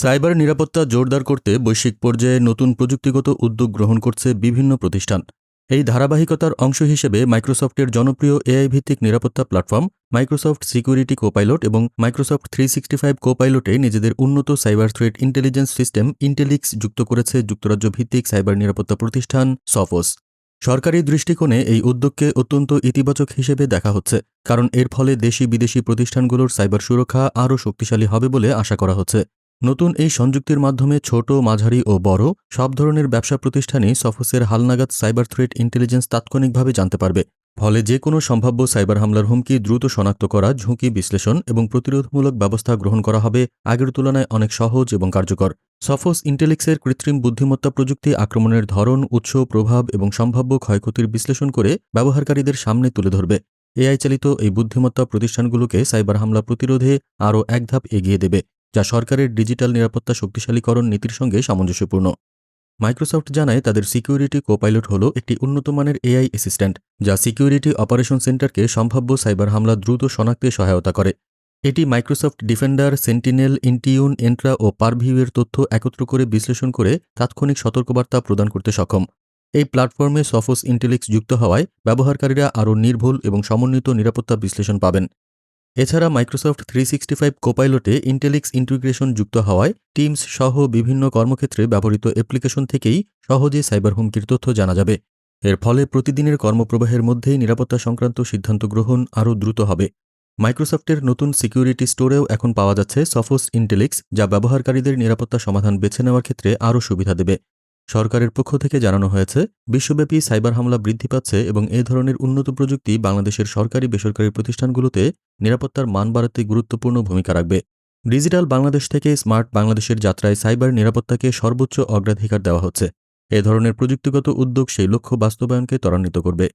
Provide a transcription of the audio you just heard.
Cyber নিরাপত্তা জোরদার করতে বৈশ্বিক পর্যায়ে নতুন প্রযুক্তিগত উদ্যোগ গ্রহণ করছে বিভিন্ন প্রতিষ্ঠান। এই ধারাবাহিকতার অংশ হিসেবে মাইক্রোসফটের জনপ্রিয় এআই ভিত্তিক নিরাপত্তা প্ল্যাটফর্ম, মাইক্রোসফট সিকিউরিটি কোপাইলট এবং মাইক্রোসফট থ্রি সিক্সটি ফাইভ কোপাইলটে নিজেদের উন্নত cyber threat intelligence system Intellix যুক্ত করেছে যুক্তরাজ্য ভিত্তিক সাইবার নিরাপত্তা প্রতিষ্ঠান সফোস। সরকারি দৃষ্টিকোণে এই উদ্যোগকে অত্যন্ত ইতিবাচক হিসেবে দেখা হচ্ছে, কারণ এর ফলে দেশি বিদেশি প্রতিষ্ঠানগুলোর সাইবার সুরক্ষা আরও শক্তিশালী হবে বলে আশা করা হচ্ছে। নতুন এই সংযুক্তির মাধ্যমে ছোট, মাঝারি ও বড় সব ধরনের ব্যবসা প্রতিষ্ঠানই সফোসের হালনাগাদ সাইবার থ্রেট ইন্টেলিজেন্স তাৎক্ষণিকভাবে জানতে পারবে। ফলে যে কোনো সম্ভাব্য সাইবার হামলার হুমকি দ্রুত শনাক্ত করা, ঝুঁকি বিশ্লেষণ এবং প্রতিরোধমূলক ব্যবস্থা গ্রহণ করা হবে আগের তুলনায় অনেক সহজ এবং কার্যকর। সফোস ইন্টেলিক্সের কৃত্রিম বুদ্ধিমত্তা প্রযুক্তি আক্রমণের ধরন, উৎস, প্রভাব এবং সম্ভাব্য ক্ষয়ক্ষতির বিশ্লেষণ করে ব্যবহারকারীদের সামনে তুলে ধরবে। এআই চালিত এই বুদ্ধিমত্তা প্রতিষ্ঠানগুলোকে সাইবার হামলা প্রতিরোধে আরও এক ধাপ এগিয়ে দেবে। যা সরকারের ডিজিটাল নিরাপত্তা শক্তিশালীকরণ নীতির সঙ্গে সামঞ্জস্যপূর্ণ। মাইক্রোসফট জানায়, তাদের সিকিউরিটি কোপাইলট হল একটি উন্নতমানের এআই অ্যাসিস্ট্যান্ট, যা সিকিউরিটি অপারেশন সেন্টারকে সম্ভাব্য সাইবার হামলা দ্রুত শনাক্তে সহায়তা করে। এটি Microsoft Defender, Sentinel, Intune, Entra ও পারভিউয়ের তথ্য একত্র করে বিশ্লেষণ করে তাৎক্ষণিক সতর্কবার্তা প্রদান করতে সক্ষম। এই প্ল্যাটফর্মে সফোস ইন্টেলিক্স যুক্ত হওয়ায় ব্যবহারকারীরা আরও নির্ভুল এবং সমন্বিত নিরাপত্তা বিশ্লেষণ পাবেন। এছাড়া মাইক্রোসফট থ্রি সিক্সটি ফাইভ কোপাইলটে ইন্টেলিক্স ইন্টিগ্রেশন যুক্ত হওয়ায় টিমস সহ বিভিন্ন কর্মক্ষেত্রে ব্যবহৃত অ্যাপ্লিকেশন থেকেই সহজে সাইবার হুমকির তথ্য জানা যাবে। এর ফলে প্রতিদিনের কর্মপ্রবাহের মধ্যেই নিরাপত্তা সংক্রান্ত সিদ্ধান্ত গ্রহণ আরও দ্রুত হবে। মাইক্রোসফটের নতুন সিকিউরিটি স্টোরেও এখন পাওয়া যাচ্ছে সফোস ইন্টেলিক্স যা ব্যবহারকারীদের নিরাপত্তা সমাধান বেছে নেওয়ার ক্ষেত্রে আরও সুবিধা দেবে। সরকারের পক্ষ থেকে জানানো হয়েছে, বিশ্বব্যাপী সাইবার হামলা বৃদ্ধি পাচ্ছে এবং এ ধরনের উন্নত প্রযুক্তি বাংলাদেশের সরকারি বেসরকারি প্রতিষ্ঠানগুলোতে নিরাপত্তার মান বাড়াতে গুরুত্বপূর্ণ ভূমিকা রাখবে। ডিজিটাল বাংলাদেশ থেকে স্মার্ট বাংলাদেশের যাত্রায় সাইবার নিরাপত্তাকে সর্বোচ্চ অগ্রাধিকার দেওয়া হচ্ছে। এ ধরনের প্রযুক্তিগত উদ্যোগ সেই লক্ষ্য বাস্তবায়নকে ত্বরান্বিত করবে।